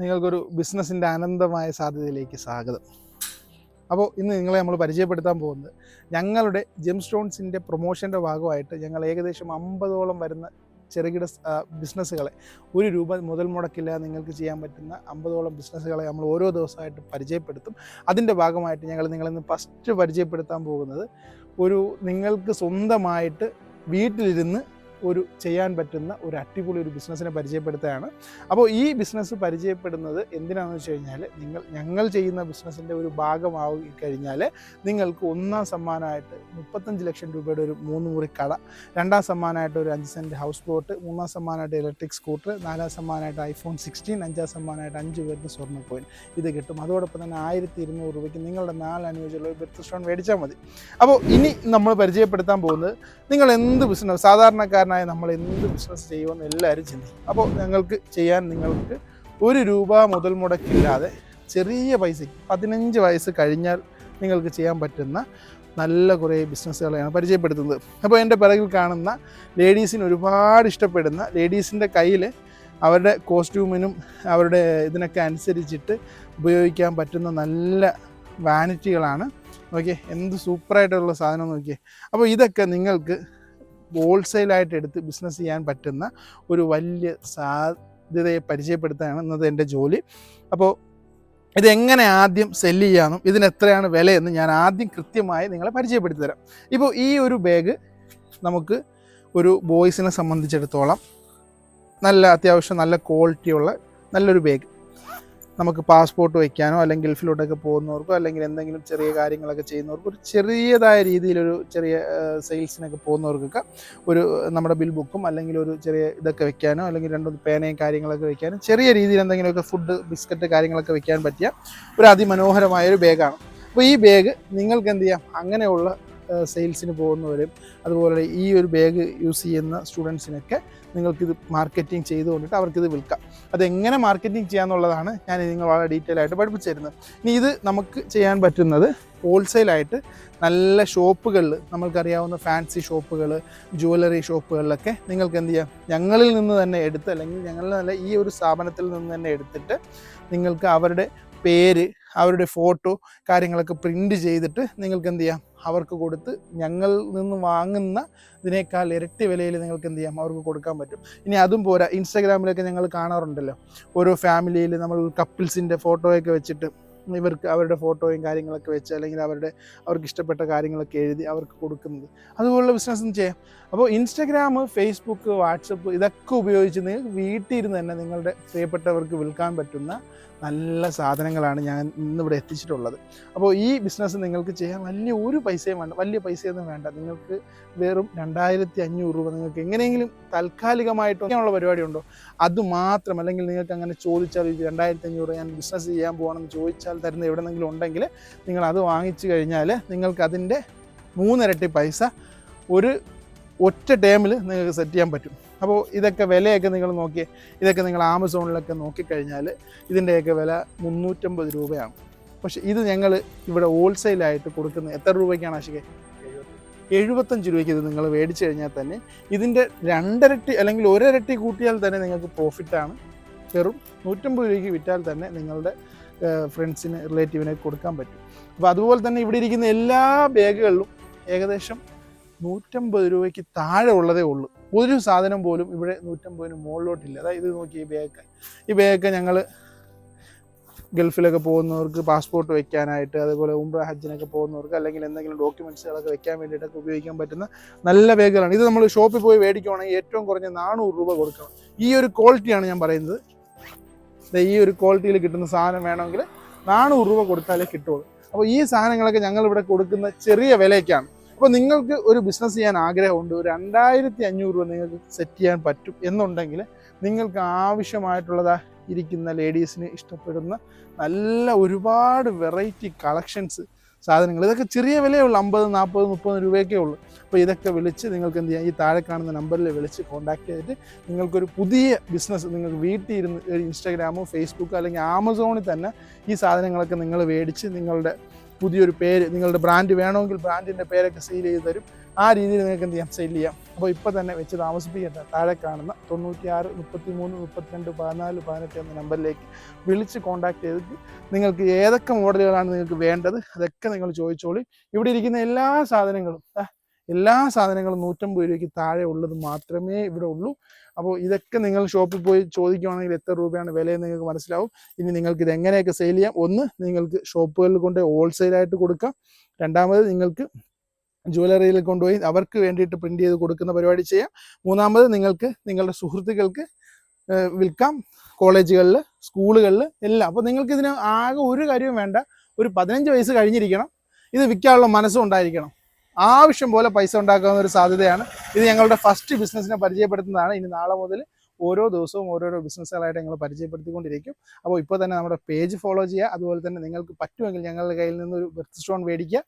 നിങ്ങൾക്കൊരു ബിസിനസ്സിന്റെ അനന്തമായ സാധ്യതയിലേക്ക് സ്വാഗതം. അപ്പോൾ ഇന്ന് നിങ്ങളെ നമ്മൾ പരിചയപ്പെടുത്താൻ പോകുന്നത് ഞങ്ങളുടെ ജെം സ്റ്റോൺസിന്റെ പ്രൊമോഷന്റെ ഭാഗമായിട്ട് ഞങ്ങൾ ഏകദേശം അമ്പതോളം വരുന്ന ചെറുകിട ബിസിനസ്സുകളെ ഒരു രൂപ മുതൽ മുടക്കില്ല നിങ്ങൾക്ക് ചെയ്യാൻ പറ്റുന്ന അമ്പതോളം ബിസിനസ്സുകളെ നമ്മൾ ഓരോ ദിവസമായിട്ട് പരിചയപ്പെടുത്തും. അതിന്റെ ഭാഗമായിട്ട് ഞങ്ങൾ നിങ്ങളിന്ന് ഫസ്റ്റ് പരിചയപ്പെടുത്താൻ പോകുന്നത് ഒരു നിങ്ങൾക്ക് സ്വന്തമായിട്ട് വീട്ടിലിരുന്ന് ഒരു ചെയ്യാൻ പറ്റുന്ന ഒരു അടിപൊളി ഒരു ബിസിനസ്സിനെ പരിചയപ്പെടുത്തുകയാണ്. അപ്പോൾ ഈ ബിസിനസ് പരിചയപ്പെടുന്നത് എന്തിനാണെന്ന് വെച്ച് കഴിഞ്ഞാൽ നിങ്ങൾ ഞങ്ങൾ ചെയ്യുന്ന ബിസിനസ്സിന്റെ ഒരു ഭാഗമാവുക കഴിഞ്ഞാൽ നിങ്ങൾക്ക് ഒന്നാം സമ്മാനമായിട്ട് മുപ്പത്തഞ്ച് ലക്ഷം രൂപയുടെ ഒരു മൂന്ന് മുറി കട രണ്ടാം സമ്മാനമായിട്ട് ഒരു അഞ്ച് സെന്റ് ഹൗസ് ബോട്ട് മൂന്നാം സമ്മാനമായിട്ട് ഇലക്ട്രിക് സ്കൂട്ടർ നാലാം സമ്മാനമായിട്ട് ഐഫോൺ സിക്സ്റ്റീൻ അഞ്ചാം സമ്മാനമായിട്ട് അഞ്ച് പേർക്ക് സ്വർണ കോയിൻ ഇത് കിട്ടും. അതോടൊപ്പം തന്നെ ആയിരത്തി ഇരുന്നൂറ് രൂപയ്ക്ക് നിങ്ങളുടെ നാല് അനുയോജ്യമുള്ള ഒരു ബെർത്ത് സ്റ്റോൺ മേടിച്ചാൽ മതി. അപ്പോൾ ഇനി നമ്മൾ പരിചയപ്പെടുത്താൻ പോകുന്നത് നിങ്ങൾ എന്ത് ബിസിനസ് സാധാരണക്കാരനായ നമ്മൾ എന്ത് ബിസിനസ് ചെയ്യുമെന്ന് എല്ലാവരും ചിന്തിക്കും. അപ്പോൾ ഞങ്ങൾക്ക് ചെയ്യാൻ നിങ്ങൾക്ക് ഒരു രൂപ മുതൽ മുടക്കില്ലാതെ ചെറിയ പൈസയ്ക്ക് പതിനഞ്ച് വയസ്സ് കഴിഞ്ഞാൽ നിങ്ങൾക്ക് ചെയ്യാൻ പറ്റുന്ന നല്ല കുറേ ബിസിനസ്സുകളെയാണ് പരിചയപ്പെടുത്തുന്നത്. അപ്പോൾ എന്റെ പിറകിൽ കാണുന്ന ലേഡീസിന് ഒരുപാട് ഇഷ്ടപ്പെടുന്ന ലേഡീസിന്റെ കയ്യിൽ അവരുടെ കോസ്റ്റ്യൂമിനും അവരുടെ ഇതിനൊക്കെ അനുസരിച്ചിട്ട് ഉപയോഗിക്കാൻ പറ്റുന്ന നല്ല വാനിറ്റികളാണ്. നോക്കിയേ എന്ത് സൂപ്പറായിട്ടുള്ള സാധനം നോക്കിയേ. അപ്പോൾ ഇതൊക്കെ നിങ്ങൾക്ക് ഹോൾസെയിലായിട്ട് എടുത്ത് ബിസിനസ് ചെയ്യാൻ പറ്റുന്ന ഒരു വലിയ സാധ്യതയെ പരിചയപ്പെടുത്താനാണ് ഇന്നത്തെ എന്റെ ജോലി. അപ്പോൾ ഇതെങ്ങനെ ആദ്യം സെല്ല് ചെയ്യാമെന്നും ഇതിന് എത്രയാണ് വിലയെന്ന് ഞാൻ ആദ്യം കൃത്യമായി നിങ്ങളെ പരിചയപ്പെടുത്തി തരാം ഇപ്പോൾ ഈ ഒരു ബാഗ് നമുക്ക് ഒരു ബോയ്സിനെ സംബന്ധിച്ചിടത്തോളം നല്ല അത്യാവശ്യം നല്ല ക്വാളിറ്റിയുള്ള നല്ലൊരു ബാഗ് നമുക്ക് പാസ്പോർട്ട് വയ്ക്കാനോ അല്ലെങ്കിൽ ഗൾഫിലോട്ടൊക്കെ പോകുന്നവർക്കോ അല്ലെങ്കിൽ എന്തെങ്കിലും ചെറിയ കാര്യങ്ങളൊക്കെ ചെയ്യുന്നവർക്കോ ഒരു ചെറിയതായ രീതിയിലൊരു ചെറിയ സെയിൽസിനൊക്കെ പോകുന്നവർക്കൊക്കെ ഒരു നമ്മുടെ ബിൽ ബുക്കും അല്ലെങ്കിൽ ഒരു ചെറിയ ഇതൊക്കെ വെക്കാനോ അല്ലെങ്കിൽ രണ്ട് പേനയും കാര്യങ്ങളൊക്കെ വെക്കാനോ ചെറിയ രീതിയിൽ എന്തെങ്കിലുമൊക്കെ ഫുഡ് ബിസ്ക്കറ്റ് കാര്യങ്ങളൊക്കെ വെക്കാൻ പറ്റിയ ഒരു അതിമനോഹരമായ ഒരു ബാഗാണ്. അപ്പോൾ ഈ ബാഗ് നിങ്ങൾക്ക് എന്ത് ചെയ്യാം? അങ്ങനെയുള്ള സെയിൽസിന് പോകുന്നവരും അതുപോലെ ഈ ഒരു ബാഗ് യൂസ് ചെയ്യുന്ന സ്റ്റുഡൻസിനൊക്കെ നിങ്ങൾക്കിത് മാർക്കറ്റിംഗ് ചെയ്തുകൊണ്ടിട്ട് അവർക്കിത് വിൽക്കാം. അതെങ്ങനെ മാർക്കറ്റിംഗ് ചെയ്യാന്നുള്ളതാണ് ഞാൻ നിങ്ങൾ വളരെ ഡീറ്റെയിൽ ആയിട്ട് പഠിപ്പിച്ചു തരുന്നത് ഇനി ഇത് നമുക്ക് ചെയ്യാൻ പറ്റുന്നത് ഹോൾസെയിലായിട്ട് നല്ല ഷോപ്പുകളിൽ നമ്മൾക്കറിയാവുന്ന ഫാൻസി ഷോപ്പുകൾ ജുവലറി ഷോപ്പുകളിലൊക്കെ നിങ്ങൾക്ക് എന്ത് ചെയ്യാം? ഞങ്ങളിൽ നിന്ന് തന്നെ എടുത്ത് അല്ലെങ്കിൽ ഞങ്ങളിൽ നല്ല ഈ ഒരു സ്ഥാപനത്തിൽ നിന്ന് തന്നെ എടുത്തിട്ട് നിങ്ങൾക്ക് അവരുടെ പേര് അവരുടെ ഫോട്ടോ കാര്യങ്ങളൊക്കെ പ്രിന്റ് ചെയ്തിട്ട് നിങ്ങൾക്ക് എന്ത് ചെയ്യാം? അവർക്ക് കൊടുത്ത് ഞങ്ങളിൽ നിന്ന് വാങ്ങുന്ന ഇതിനേക്കാൾ ഇരട്ടി വിലയിൽ നിങ്ങൾക്ക് എന്ത് ചെയ്യാം? അവർക്ക് കൊടുക്കാൻ പറ്റും. ഇനി അതും പോരാ. ഇൻസ്റ്റാഗ്രാമിലൊക്കെ ഞങ്ങൾ കാണാറുണ്ടല്ലോ. ഓരോ ഫാമിലിയിൽ നമ്മൾ കപ്പിൾസിന്റെ ഫോട്ടോയൊക്കെ വെച്ചിട്ട് ഇവർക്ക് അവരുടെ ഫോട്ടോയും കാര്യങ്ങളൊക്കെ വെച്ച് അല്ലെങ്കിൽ അവരുടെ അവർക്ക് ഇഷ്ടപ്പെട്ട കാര്യങ്ങളൊക്കെ എഴുതി അവർക്ക് കൊടുക്കുന്നത്. അതുപോലുള്ള ബിസിനസ്സും ചെയ്യാം. അപ്പോൾ ഇൻസ്റ്റാഗ്രാം ഫേസ്ബുക്ക് വാട്സപ്പ് ഇതൊക്കെ ഉപയോഗിച്ച് നിങ്ങൾക്ക് വീട്ടിലിരുന്ന് തന്നെ നിങ്ങളുടെ പ്രിയപ്പെട്ടവർക്ക് വിൽക്കാൻ പറ്റുന്ന നല്ല സാധനങ്ങളാണ് ഞാൻ ഇന്നിവിടെ എത്തിച്ചിട്ടുള്ളത്. അപ്പോൾ ഈ ബിസിനസ് നിങ്ങൾക്ക് ചെയ്യാൻ വലിയ ഒരു പൈസയും വേണ്ട വലിയ പൈസയൊന്നും വേണ്ട. നിങ്ങൾക്ക് വെറും രണ്ടായിരത്തി അഞ്ഞൂറ് രൂപ നിങ്ങൾക്ക് എങ്ങനെയെങ്കിലും താൽക്കാലികമായിട്ട് അങ്ങനെയുള്ള പരിപാടി ഉണ്ടോ? അത് മാത്രം അല്ലെങ്കിൽ നിങ്ങൾക്ക് അങ്ങനെ ചോദിച്ചാൽ രണ്ടായിരത്തി അഞ്ഞൂറ് ഞാൻ ബിസിനസ് ചെയ്യാൻ പോകണമെന്ന് ചോദിച്ചാൽ തരുന്ന എവിടെന്നെങ്കിലും ഉണ്ടെങ്കിൽ നിങ്ങൾ അത് വാങ്ങിച്ചു കഴിഞ്ഞാൽ നിങ്ങൾക്ക് അതിന്റെ മൂന്നിരട്ടി പൈസ ഒരു ഒറ്റ ടേമിൽ നിങ്ങൾക്ക് സെറ്റ് ചെയ്യാൻ പറ്റും. അപ്പോൾ ഇതൊക്കെ വിലയൊക്കെ നിങ്ങൾ നോക്കി ഇതൊക്കെ നിങ്ങൾ ആമസോണിലൊക്കെ നോക്കിക്കഴിഞ്ഞാൽ ഇതിന്റെയൊക്കെ വില മുന്നൂറ്റമ്പത് രൂപയാണ്. പക്ഷേ ഇത് ഞങ്ങൾ ഇവിടെ ഹോൾസെയിലായിട്ട് കൊടുക്കുന്നത് എത്ര രൂപയ്ക്കാണ് ആശികെ എഴുപത്തഞ്ച് രൂപയ്ക്ക് ഇത് നിങ്ങൾ മേടിച്ചു കഴിഞ്ഞാൽ തന്നെ ഇതിന്റെ രണ്ടരട്ടി അല്ലെങ്കിൽ ഒരരട്ടി കൂട്ടിയാൽ തന്നെ നിങ്ങൾക്ക് പ്രോഫിറ്റാണ് വെറും നൂറ്റമ്പത് രൂപയ്ക്ക് വിറ്റാൽ തന്നെ നിങ്ങളുടെ ഫ്രണ്ട്സിന് റിലേറ്റീവിനെ കൊടുക്കാൻ പറ്റും. അപ്പോൾ അതുപോലെ തന്നെ ഇവിടെ ഇരിക്കുന്ന എല്ലാ ബാഗുകളിലും ഏകദേശം നൂറ്റമ്പത് രൂപയ്ക്ക് താഴെ ഉള്ളതേ ഉള്ളൂ. ഒരു സാധനം പോലും ഇവിടെ നൂറ്റമ്പതിന് മുകളിലോട്ടില്ല. അതായത് ഇത് നോക്കി ഈ ബാഗ് ഈ ബാഗൊക്കെ ഞങ്ങൾ ഗൾഫിലൊക്കെ പോകുന്നവർക്ക് പാസ്പോർട്ട് വെക്കാനായിട്ട് അതുപോലെ ഉംറ ഹജ്ജിനൊക്കെ പോകുന്നവർക്ക് അല്ലെങ്കിൽ എന്തെങ്കിലും ഡോക്യുമെന്റ്സുകളൊക്കെ വെക്കാൻ വേണ്ടിയിട്ടൊക്കെ ഉപയോഗിക്കാൻ പറ്റുന്ന നല്ല ബാഗുകളാണ് ഇത് നമ്മൾ ഷോപ്പിൽ പോയി മേടിക്കുവാണെങ്കിൽ ഏറ്റവും കുറഞ്ഞ നാനൂറ് രൂപ കൊടുക്കണം. ഈ ഒരു ക്വാളിറ്റിയാണ് ഞാൻ പറയുന്നത്. ഈ ഒരു ക്വാളിറ്റിയിൽ കിട്ടുന്ന സാധനം വേണമെങ്കിൽ നാനൂറ് രൂപ കൊടുത്താലേ കിട്ടുള്ളൂ. അപ്പോൾ ഈ സാധനങ്ങളൊക്കെ ഞങ്ങൾ ഇവിടെ കൊടുക്കുന്ന ചെറിയ വിലയ്ക്കാണ്. അപ്പോൾ നിങ്ങൾക്ക് ഒരു ബിസിനസ് ചെയ്യാൻ ആഗ്രഹമുണ്ട് ഒരു രണ്ടായിരത്തി അഞ്ഞൂറ് രൂപ നിങ്ങൾക്ക് സെറ്റ് ചെയ്യാൻ പറ്റും എന്നുണ്ടെങ്കിൽ നിങ്ങൾക്ക് ആവശ്യമായിട്ടുള്ളതാ ഇരിക്കുന്ന ലേഡീസിന് ഇഷ്ടപ്പെടുന്ന നല്ല ഒരുപാട് വെറൈറ്റി കളക്ഷൻസ് സാധനങ്ങൾ. ഇതൊക്കെ ചെറിയ വിലയേ ഉള്ളൂ. അമ്പത് നാൽപ്പത് മുപ്പത് രൂപയൊക്കെ ഉള്ളൂ. അപ്പോൾ ഇതൊക്കെ വിളിച്ച് നിങ്ങൾക്ക് എന്ത് ചെയ്യാം? ഈ താഴെ കാണുന്ന നമ്പറിൽ വിളിച്ച് കോൺടാക്ട് ചെയ്തിട്ട് നിങ്ങൾക്കൊരു പുതിയ ബിസിനസ് നിങ്ങൾക്ക് വീട്ടിൽ ഇരുന്ന് ഇൻസ്റ്റാഗ്രാമോ ഫേസ്ബുക്കോ അല്ലെങ്കിൽ ആമസോണിൽ തന്നെ ഈ സാധനങ്ങളൊക്കെ നിങ്ങൾ മേടിച്ച് നിങ്ങളുടെ പുതിയൊരു പേര് നിങ്ങളുടെ ബ്രാൻഡ് വേണമെങ്കിൽ ബ്രാൻഡിന്റെ പേരൊക്കെ സീൽ ചെയ്ത് തരും. ആ രീതിയിൽ നിങ്ങൾക്ക് എന്ത് ചെയ്യാം? സെയിൽ ചെയ്യാം. അപ്പോൾ ഇപ്പോൾ തന്നെ വെച്ച് താമസിപ്പിക്കേണ്ട താഴെ കാണുന്ന തൊണ്ണൂറ്റിയാറ് മുപ്പത്തി മൂന്ന് മുപ്പത്തിരണ്ട് പതിനാല് പതിനെട്ട് എന്ന നമ്പറിലേക്ക് വിളിച്ച് കോൺടാക്ട് ചെയ്തിട്ട് നിങ്ങൾക്ക് ഏതൊക്കെ മോഡലുകളാണ് നിങ്ങൾക്ക് വേണ്ടത്? അതൊക്കെ നിങ്ങൾ ചോദിച്ചോളി. ഇവിടെ ഇരിക്കുന്ന എല്ലാ സാധനങ്ങളും എല്ലാ സാധനങ്ങളും നൂറ്റമ്പത് രൂപയ്ക്ക് താഴെ ഉള്ളത് മാത്രമേ ഇവിടെ ഉള്ളൂ. അപ്പോൾ ഇതൊക്കെ നിങ്ങൾ ഷോപ്പിൽ പോയി ചോദിക്കുകയാണെങ്കിൽ എത്ര രൂപയാണ് വിലയെന്ന് നിങ്ങൾക്ക് മനസ്സിലാവും. ഇനി നിങ്ങൾക്ക് ഇത് എങ്ങനെയൊക്കെ സെയിൽ ചെയ്യാം? ഒന്ന് നിങ്ങൾക്ക് ഷോപ്പുകളിൽ കൊണ്ട് ഹോൾസെയിലായിട്ട് കൊടുക്കാം. രണ്ടാമത് നിങ്ങൾക്ക് ജുവലറിയിൽ കൊണ്ടുപോയി അവർക്ക് വേണ്ടിയിട്ട് പ്രിന്റ് ചെയ്ത് കൊടുക്കുന്ന പരിപാടി ചെയ്യാം. മൂന്നാമത് നിങ്ങൾക്ക് നിങ്ങളുടെ സുഹൃത്തുക്കൾക്ക് വിൽക്കാം. കോളേജുകളിൽ സ്കൂളുകളിൽ എല്ലാം. അപ്പോൾ നിങ്ങൾക്ക് ഇതിന് ആകെ ഒരു കാര്യവും വേണ്ട. ഒരു പതിനഞ്ച് വയസ്സ് കഴിഞ്ഞിരിക്കണം. ഇത് വിൽക്കാനുള്ള മനസ്സും ഉണ്ടായിരിക്കണം. ആവശ്യം പോലെ പൈസ ഉണ്ടാക്കാവുന്ന ഒരു സാധ്യതയാണ്. ഇത് ഞങ്ങളുടെ ഫസ്റ്റ് ബിസിനസ്സിനെ പരിചയപ്പെടുത്തുന്നതാണ്. ഇനി നാളെ മുതൽ ഓരോ ദിവസവും ഓരോരോ ബിസിനസ്സുകളായിട്ട് ഞങ്ങൾ പരിചയപ്പെടുത്തിക്കൊണ്ടിരിക്കും. അപ്പോൾ ഇപ്പോൾ തന്നെ നമ്മുടെ പേജ് ഫോളോ ചെയ്യുക. അതുപോലെ തന്നെ നിങ്ങൾക്ക് പറ്റുമെങ്കിൽ ഞങ്ങളുടെ കയ്യിൽ നിന്ന് ഒരു സ്റ്റോൺ മേടിക്കുക.